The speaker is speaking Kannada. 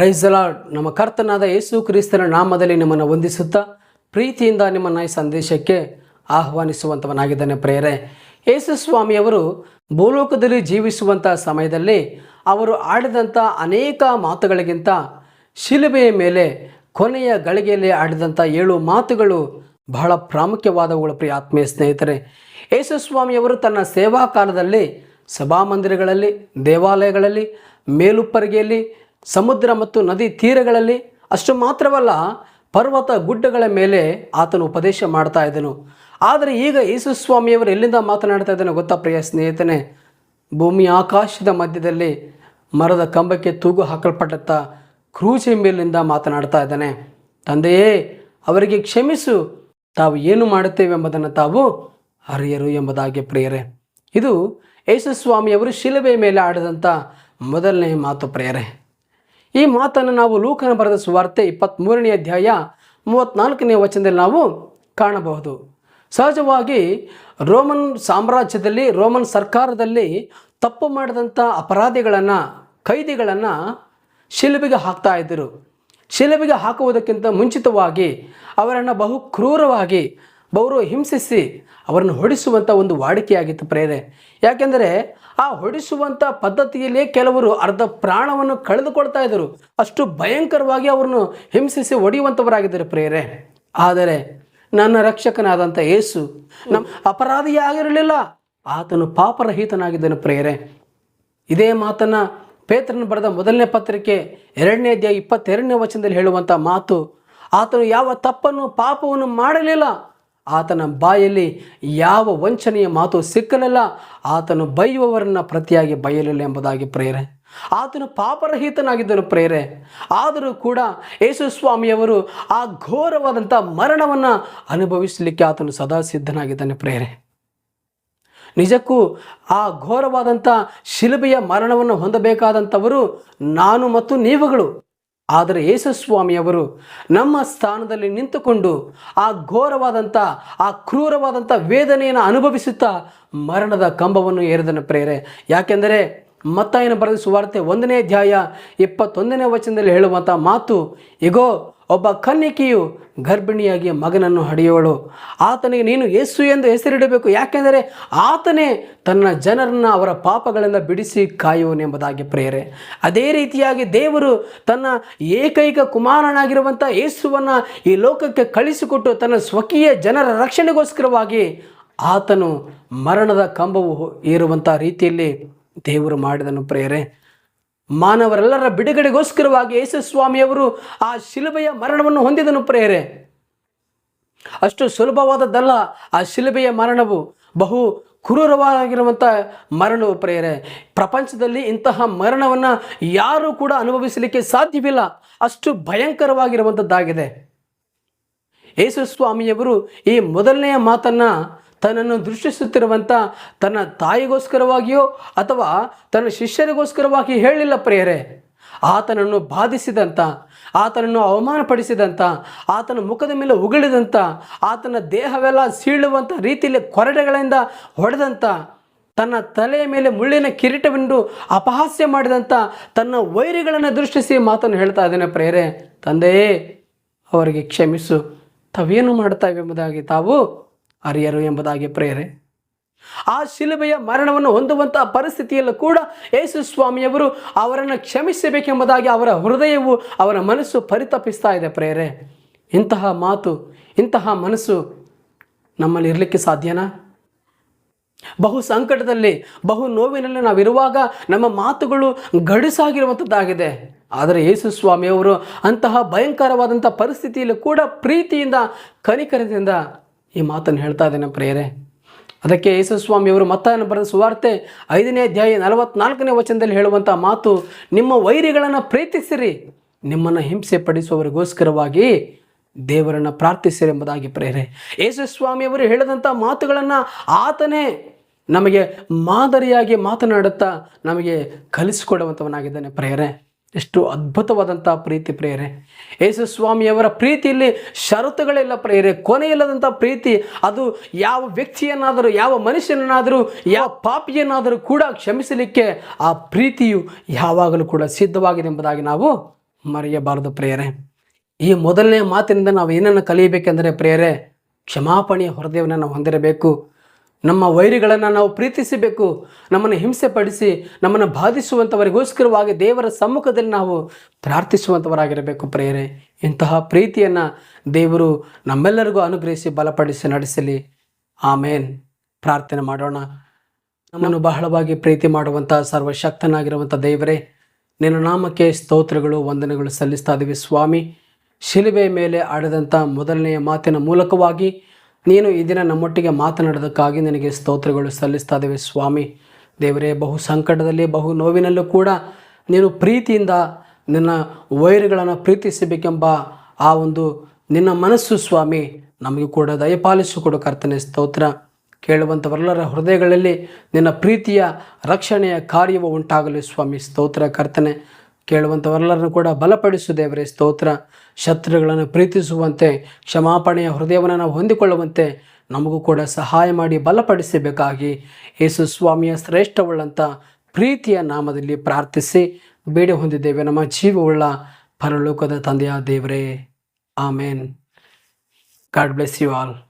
ಪ್ರೈಸ್ ಲಾರ್ಡ್ ನಮ್ಮ ಕರ್ತನಾದ ಯೇಸು ಕ್ರಿಸ್ತನ ನಾಮದಲ್ಲಿ ನಿಮ್ಮನ್ನು ವಂದಿಸುತ್ತಾ ಪ್ರೀತಿಯಿಂದ ನಿಮ್ಮನ್ನು ಈ ಸಂದೇಶಕ್ಕೆ ಆಹ್ವಾನಿಸುವಂಥವನಾಗಿದ್ದಾನೆ ಪ್ರೇರೆ ಯೇಸು ಸ್ವಾಮಿಯವರು ಭೂಲೋಕದಲ್ಲಿ ಜೀವಿಸುವಂಥ ಸಮಯದಲ್ಲಿ ಅವರು ಆಡಿದಂಥ ಅನೇಕ ಮಾತುಗಳಿಗಿಂತ ಶಿಲುಬೆಯ ಮೇಲೆ, ಕೊನೆಯ ಗಳಿಗೆಯಲ್ಲಿ ಆಡಿದಂಥ ಏಳು ಮಾತುಗಳು ಬಹಳ ಪ್ರಾಮುಖ್ಯವಾದವುಗಳು ಪ್ರಿಯ ಆತ್ಮೀಯ ಸ್ನೇಹಿತರೆ. ಯೇಸು ಸ್ವಾಮಿಯವರು ತನ್ನ ಸೇವಾ ಕಾಲದಲ್ಲಿ ಸಭಾಮಂದಿರಗಳಲ್ಲಿ, ದೇವಾಲಯಗಳಲ್ಲಿ ಮೇಲುಪ್ಪರಿಗೆಯಲ್ಲಿ ಸಮುದ್ರ ಮತ್ತು ನದಿ ತೀರಗಳಲ್ಲಿ ಅಷ್ಟು ಮಾತ್ರವಲ್ಲ, ಪರ್ವತ ಗುಡ್ಡಗಳ ಮೇಲೆ ಆತನು ಉಪದೇಶ ಮಾಡ್ತಾ ಇದ್ದನು. ಆದರೆ ಈಗ ಯೇಸು ಸ್ವಾಮಿಯವರು ಎಲ್ಲಿಂದ ಮಾತನಾಡ್ತಾ ಇದ್ದಾನೆ ಗೊತ್ತಾ ಪ್ರಿಯ ಸ್ನೇಹಿತನೇ? ಭೂಮಿ ಆಕಾಶದ ಮಧ್ಯದಲ್ಲಿ ಮರದ ಕಂಬಕ್ಕೆ ತೂಗು ಹಾಕಲ್ಪಟ್ಟಂಥ ಕ್ರೂಜೆ ಮೇಲಿಂದ ಮಾತನಾಡ್ತಾ ಇದ್ದಾನೆ. ತಂದೆಯೇ, ಅವರಿಗೆ ಕ್ಷಮಿಸು. ತಾವು ಏನು ಮಾಡುತ್ತೇವೆ ಎಂಬುದನ್ನು ತಾವು ಅರಿಯರು ಎಂಬುದಾಗಿ ಪ್ರಿಯರೇ. ಇದು ಯೇಸುಸ್ವಾಮಿಯವರು ಶಿಲುಬೆ ಮೇಲೆ ಆಡಿದಂಥ ಮೊದಲನೇ ಮಾತು ಪ್ರಿಯರೇ. ಈ ಮಾತನ್ನು ನಾವು ಲೂಕನ ಬರೆದ ಸುವಾರ್ತೆ ಇಪ್ಪತ್ತ್ಮೂರನೇ ಅಧ್ಯಾಯ ಮೂವತ್ತ್ನಾಲ್ಕನೇ ವಚನದಲ್ಲಿ ನಾವು ಕಾಣಬಹುದು. ಸಹಜವಾಗಿ ರೋಮನ್ ಸಾಮ್ರಾಜ್ಯದಲ್ಲಿ, ರೋಮನ್ ಸರ್ಕಾರದಲ್ಲಿ ತಪ್ಪು ಮಾಡಿದಂಥ ಅಪರಾಧಿಗಳನ್ನು, ಕೈದಿಗಳನ್ನು ಶಿಲುಬಿಗೆ ಹಾಕ್ತಾ ಇದ್ದರು. ಶಿಲುಬಿಗೆ ಹಾಕುವುದಕ್ಕಿಂತ ಮುಂಚಿತವಾಗಿ ಅವರನ್ನು ಬಹು ಕ್ರೂರವಾಗಿ ಬಹುರು ಹಿಂಸಿಸಿ ಅವರನ್ನು ಹೊಡಿಸುವಂಥ ಒಂದು ವಾಡಿಕೆಯಾಗಿತ್ತು ಪ್ರೇರೆ. ಯಾಕೆಂದರೆ ಆ ಹೊಡಿಸುವಂಥ ಪದ್ಧತಿಯಲ್ಲೇ ಕೆಲವರು ಅರ್ಧ ಪ್ರಾಣವನ್ನು ಕಳೆದುಕೊಳ್ತಾ ಇದ್ದರು. ಅಷ್ಟು ಭಯಂಕರವಾಗಿ ಅವರನ್ನು ಹಿಂಸಿಸಿ ಹೊಡೆಯುವಂಥವರಾಗಿದ್ದರು ಪ್ರೇರೆ ಆದರೆ ನನ್ನ ರಕ್ಷಕನಾದಂಥ ಯೇಸು ನಮ್ಮ ಅಪರಾಧಿಯಾಗಿರಲಿಲ್ಲ ಆತನು ಪಾಪರಹಿತನಾಗಿದ್ದನು ಪ್ರೇರೆ ಇದೇ ಮಾತನ್ನು ಪೇತ್ರನ ಬರೆದ ಮೊದಲನೇ ಪತ್ರಿಕೆ ಎರಡನೇ ಅಧ್ಯಾಯ ಇಪ್ಪತ್ತೆರಡನೇ ವಚನದಲ್ಲಿ ಹೇಳುವಂಥ ಮಾತು, ಆತನು ಯಾವ ತಪ್ಪನ್ನು ಪಾಪವನ್ನು ಮಾಡಲಿಲ್ಲ. ಆತನ ಬಾಯಲ್ಲಿ ಯಾವ ವಂಚನೆಯ ಮಾತು ಸಿಕ್ಕನಲ್ಲ ಆತನು ಬೈಯುವವರನ್ನು ಪ್ರತಿಯಾಗಿ ಬೈಯಲಿಲ್ಲ ಎಂಬುದಾಗಿ ಪ್ರೇರೆ. ಆತನು ಪಾಪರಹಿತನಾಗಿದ್ದನು ಪ್ರೇರೆ. ಆದರೂ ಕೂಡ ಯೇಸು ಸ್ವಾಮಿಯವರು ಆ ಘೋರವಾದಂಥ ಮರಣವನ್ನು ಅನುಭವಿಸಲಿಕ್ಕೆ ಆತನು ಸದಾ ಸಿದ್ಧನಾಗಿದ್ದಾನೆ ಪ್ರೇರೆ. ನಿಜಕ್ಕೂ ಆ ಘೋರವಾದಂಥ ಶಿಲುಬೆಯ ಮರಣವನ್ನು ಹೊಂದಬೇಕಾದಂಥವರು ನಾನು ಮತ್ತು ನೀವುಗಳು. ಆದರೆ ಯೇಸುಸ್ವಾಮಿಯವರು ನಮ್ಮ ಸ್ಥಾನದಲ್ಲಿ ನಿಂತುಕೊಂಡು ಆ ಘೋರವಾದಂಥ, ಆ ಕ್ರೂರವಾದಂಥ ವೇದನೆಯನ್ನು ಅನುಭವಿಸುತ್ತಾ ಮರಣದ ಕಂಬವನ್ನು ಏರಿದನ ಪ್ರೇರೆ ಯಾಕೆಂದರೆ ಮತ್ತಾಯನ ಬರೆದ ಸುವಾರ್ತೆ ಒಂದನೇ ಅಧ್ಯಾಯ ಇಪ್ಪತ್ತೊಂದನೇ ವಚನದಲ್ಲಿ ಹೇಳುವಂಥ ಮಾತು, ಇಗೋ ಒಬ್ಬ ಕನ್ನಿಕೆಯು ಗರ್ಭಿಣಿಯಾಗಿ ಮಗನನ್ನು ಹಡೆಯುವಳು. ಆತನಿಗೆ ನೀನು ಯೇಸು ಎಂದು ಹೆಸರಿಡಬೇಕು. ಯಾಕೆಂದರೆ ಆತನೇ ತನ್ನ ಜನರನ್ನು ಅವರ ಪಾಪಗಳಿಂದ ಬಿಡಿಸಿ ಕಾಯುವನೆಂಬುದಾಗಿ ಪ್ರೇರೆ ಅದೇ ರೀತಿಯಾಗಿ ದೇವರು ತನ್ನ ಏಕೈಕ ಕುಮಾರನಾಗಿರುವಂಥ ಯೇಸುವನ್ನು ಈ ಲೋಕಕ್ಕೆ ಕಳಿಸಿಕೊಟ್ಟು ತನ್ನ ಸ್ವಕೀಯ ಜನರ ರಕ್ಷಣೆಗೋಸ್ಕರವಾಗಿ ಆತನು ಮರಣದ ಕಂಬವು ಏರುವಂಥ ರೀತಿಯಲ್ಲಿ ದೇವರು ಮಾಡಿದನು ಪ್ರೇರೆ ಮಾನವರೆಲ್ಲರ ಬಿಡುಗಡೆಗೋಸ್ಕರವಾಗಿ ಯೇಸುಸ್ವಾಮಿಯವರು ಆ ಶಿಲುಬೆಯ ಮರಣವನ್ನು ಹೊಂದಿದನು ಪ್ರೇರೆ ಅಷ್ಟು ಸುಲಭವಾದದ್ದಲ್ಲ ಆ ಶಿಲುಬೆಯ ಮರಣವು. ಬಹು ಕ್ರೂರವಾಗಿರುವಂಥ ಮರಣವು ಪ್ರೇರೆ ಪ್ರಪಂಚದಲ್ಲಿ ಇಂತಹ ಮರಣವನ್ನು ಯಾರೂ ಕೂಡ ಅನುಭವಿಸಲಿಕ್ಕೆ ಸಾಧ್ಯವಿಲ್ಲ. ಅಷ್ಟು ಭಯಂಕರವಾಗಿರುವಂಥದ್ದಾಗಿದೆ ಯೇಸು ಸ್ವಾಮಿಯವರು ಈ ಮೊದಲನೆಯ ಮಾತನ್ನು ತನ್ನನ್ನು ದೃಷ್ಟಿಸುತ್ತಿರುವಂಥ ತನ್ನ ತಾಯಿಗೋಸ್ಕರವಾಗಿಯೋ ಅಥವಾ ತನ್ನ ಶಿಷ್ಯರಿಗೋಸ್ಕರವಾಗಿ ಹೇಳಿಲ್ಲ ಪ್ರಿಯರೇ. ಆತನನ್ನು ಬಾಧಿಸಿದಂಥ ಆತನನ್ನು ಅವಮಾನಪಡಿಸಿದಂಥ ಆತನ ಮುಖದ ಮೇಲೆ ಉಗುಳಿದಂಥ ಆತನ ದೇಹವೆಲ್ಲ ಸೀಳುವಂಥ ರೀತಿಯಲ್ಲಿ ಕೊರಡೆಗಳಿಂದ ಹೊಡೆದಂಥ ತನ್ನ ತಲೆಯ ಮೇಲೆ ಮುಳ್ಳಿನ ಕಿರೀಟವೆಂದು ಅಪಹಾಸ್ಯ ಮಾಡಿದಂಥ ತನ್ನ ವೈರಿಗಳನ್ನು ದೃಷ್ಟಿಸಿ ಮಾತನ್ನು ಹೇಳ್ತಾ ಇದ್ದೇನೆ ಪ್ರೇರೆ ತಂದೆಯೇ, ಅವರಿಗೆ ಕ್ಷಮಿಸು. ತಾವೇನು ಮಾಡ್ತಾವೆ ಎಂಬುದಾಗಿ ತಾವು ಅರಿಯರು ಎಂಬುದಾಗಿ ಪ್ರೇರೆ, ಆ ಶಿಲುಬೆಯ ಮರಣವನ್ನು ಹೊಂದುವಂತಹ ಪರಿಸ್ಥಿತಿಯಲ್ಲೂ ಕೂಡ ಯೇಸು ಸ್ವಾಮಿಯವರು ಅವರನ್ನು ಕ್ಷಮಿಸಬೇಕೆಂಬುದಾಗಿ ಅವರ ಹೃದಯವು ಅವರ ಮನಸ್ಸು ಪರಿತಪಿಸ್ತಾ ಇದೆ ಪ್ರೇರೆ. ಇಂತಹ ಮಾತು, ಇಂತಹ ಮನಸ್ಸು ನಮ್ಮಲ್ಲಿ ಇರಲಿಕ್ಕೆ ಸಾಧ್ಯನಾ? ಬಹು ಸಂಕಟದಲ್ಲಿ, ಬಹು ನೋವಿನಲ್ಲಿ ನಾವಿರುವಾಗ ನಮ್ಮ ಮಾತುಗಳು ಗಡುಸಾಗಿರುವಂಥದ್ದಾಗಿದೆ ಆದರೆ ಯೇಸು ಸ್ವಾಮಿಯವರು ಅಂತಹ ಭಯಂಕರವಾದಂಥ ಪರಿಸ್ಥಿತಿಯಲ್ಲಿ ಕೂಡ ಪ್ರೀತಿಯಿಂದ, ಕನಿಕರದಿಂದ ಈ ಮಾತನ್ನು ಹೇಳ್ತಾ ಇದ್ದೇನೆ ಪ್ರೇರೆ ಅದಕ್ಕೆ ಯೇಸು ಸ್ವಾಮಿಯವರು ಮತ್ತಾಯನ ಬರೆದ ಸುವಾರ್ತೆ ಐದನೇ ಅಧ್ಯಾಯ ನಲವತ್ನಾಲ್ಕನೇ ವಚನದಲ್ಲಿ ಹೇಳುವಂಥ ಮಾತು, ನಿಮ್ಮ ವೈರಿಗಳನ್ನು ಪ್ರೀತಿಸಿರಿ, ನಿಮ್ಮನ್ನು ಹಿಂಸೆ ಪಡಿಸುವವರಿಗೋಸ್ಕರವಾಗಿ ದೇವರನ್ನು ಪ್ರಾರ್ಥಿಸಿರಿ ಎಂಬುದಾಗಿ ಪ್ರೇರೆ ಯೇಸುಸ್ವಾಮಿಯವರು ಹೇಳಿದಂಥ ಮಾತುಗಳನ್ನು ಆತನೇ ನಮಗೆ ಮಾದರಿಯಾಗಿ ಮಾತನಾಡುತ್ತಾ ನಮಗೆ ಕಲಿಸಿಕೊಡುವಂಥವನಾಗಿದ್ದಾನೆ ಪ್ರೇರೆ ಎಷ್ಟು ಅದ್ಭುತವಾದಂಥ ಪ್ರೀತಿ ಪ್ರೇರೆ ಯೇಸು ಸ್ವಾಮಿಯವರ ಪ್ರೀತಿಯಲ್ಲಿ ಷರತ್ತುಗಳಿಲ್ಲ ಪ್ರೇರೆ ಕೊನೆಯಿಲ್ಲದಂಥ ಪ್ರೀತಿ, ಅದು ಯಾವ ವ್ಯಕ್ತಿಯನ್ನಾದರೂ, ಯಾವ ಮನುಷ್ಯನನ್ನಾದರೂ, ಯಾವ ಪಾಪಿಯನ್ನಾದರೂ ಕೂಡ ಕ್ಷಮಿಸಲಿಕ್ಕೆ ಆ ಪ್ರೀತಿಯು ಯಾವಾಗಲೂ ಕೂಡ ಸಿದ್ಧವಾಗಿದೆ ಎಂಬುದಾಗಿ ನಾವು ಮರೆಯಬಾರದು ಪ್ರೇರೆ ಈ ಮೊದಲನೇ ಮಾತಿನಿಂದ ನಾವು ಏನನ್ನು ಕಲಿಯಬೇಕೆಂದರೆ ಪ್ರೇರೆ ಕ್ಷಮಾಪಣೆಯ ಹೃದಯವನ್ನು ನಾವು ಹೊಂದಿರಬೇಕು. ನಮ್ಮ ವೈರಿಗಳನ್ನು ನಾವು ಪ್ರೀತಿಸಬೇಕು, ನಮ್ಮನ್ನು ಹಿಂಸೆ ಪಡಿಸಿ ನಮ್ಮನ್ನು ಬಾಧಿಸುವಂಥವರಿಗೋಸ್ಕರವಾಗಿ ದೇವರ ಸಮ್ಮುಖದಲ್ಲಿ ನಾವು ಪ್ರಾರ್ಥಿಸುವಂಥವರಾಗಿರಬೇಕು ಪ್ರೇರೆ ಇಂತಹ ಪ್ರೀತಿಯನ್ನು ದೇವರು ನಮ್ಮೆಲ್ಲರಿಗೂ ಅನುಗ್ರಹಿಸಿ ಬಲಪಡಿಸಿ ನಡೆಸಲಿ. ಆಮೇನ್. ಪ್ರಾರ್ಥನೆ ಮಾಡೋಣ. ನಮ್ಮನ್ನು ಬಹಳವಾಗಿ ಪ್ರೀತಿ ಮಾಡುವಂಥ ಸರ್ವಶಕ್ತನಾಗಿರುವಂಥ ದೇವರೇ, ನಿನ್ನ ನಾಮಕ್ಕೆ ಸ್ತೋತ್ರಗಳು, ವಂದನೆಗಳು ಸಲ್ಲಿಸ್ತಾ ಇದ್ದೀವಿ ಸ್ವಾಮಿ. ಶಿಲುಬೆ ಮೇಲೆ ಆಡಿದಂಥ ಮೊದಲನೆಯ ಮಾತಿನ ಮೂಲಕವಾಗಿ ನೀನು ಈ ದಿನ ನಮ್ಮೊಟ್ಟಿಗೆ ಮಾತನಾಡೋದಕ್ಕಾಗಿ ನಿನಗೆ ಸ್ತೋತ್ರಗಳು ಸಲ್ಲಿಸ್ತಾ ಇದ್ದೇವೆ ಸ್ವಾಮಿ. ದೇವರೇ, ಬಹು ಸಂಕಟದಲ್ಲಿ, ಬಹು ನೋವಿನಲ್ಲೂ ಕೂಡ ನೀನು ಪ್ರೀತಿಯಿಂದ ನಿನ್ನ ವೈರುಗಳನ್ನು ಪ್ರೀತಿಸಬೇಕೆಂಬ ಆ ಒಂದು ನಿನ್ನ ಮನಸ್ಸು, ಸ್ವಾಮಿ, ನಮಗೆ ಕೂಡ ದಯಪಾಲಿಸು ಕೊಡು ಕರ್ತನೆ ಸ್ತೋತ್ರ. ಕೇಳುವಂಥವರೆಲ್ಲರ ಹೃದಯಗಳಲ್ಲಿ ನಿನ್ನ ಪ್ರೀತಿಯ ರಕ್ಷಣೆಯ ಕಾರ್ಯವು ಉಂಟಾಗಲಿ, ಸ್ವಾಮಿ, ಸ್ತೋತ್ರ ಕರ್ತನೆ. ಕೇಳುವಂಥವರೆಲ್ಲರನ್ನು ಕೂಡ ಬಲಪಡಿಸು ದೇವರೇ, ಸ್ತೋತ್ರ. ಶತ್ರುಗಳನ್ನು ಪ್ರೀತಿಸುವಂತೆ, ಕ್ಷಮಾಪಣೆಯ ಹೃದಯವನ್ನು ನಾವು ಹೊಂದಿಕೊಳ್ಳುವಂತೆ ನಮಗೂ ಕೂಡ ಸಹಾಯ ಮಾಡಿ ಬಲಪಡಿಸಬೇಕಾಗಿ ಯೇಸು ಸ್ವಾಮಿಯ ಶ್ರೇಷ್ಠವುಳ್ಳಂಥ ಪ್ರೀತಿಯ ನಾಮದಲ್ಲಿ ಪ್ರಾರ್ಥಿಸಿ ಬೇಡಿ ಹೊಂದಿದ್ದೇವೆ. ನಮ್ಮ ಜೀವವುಳ್ಳ ಪರಲೋಕದ ತಂದೆಯ ದೇವರೇ. Amen. God bless you all.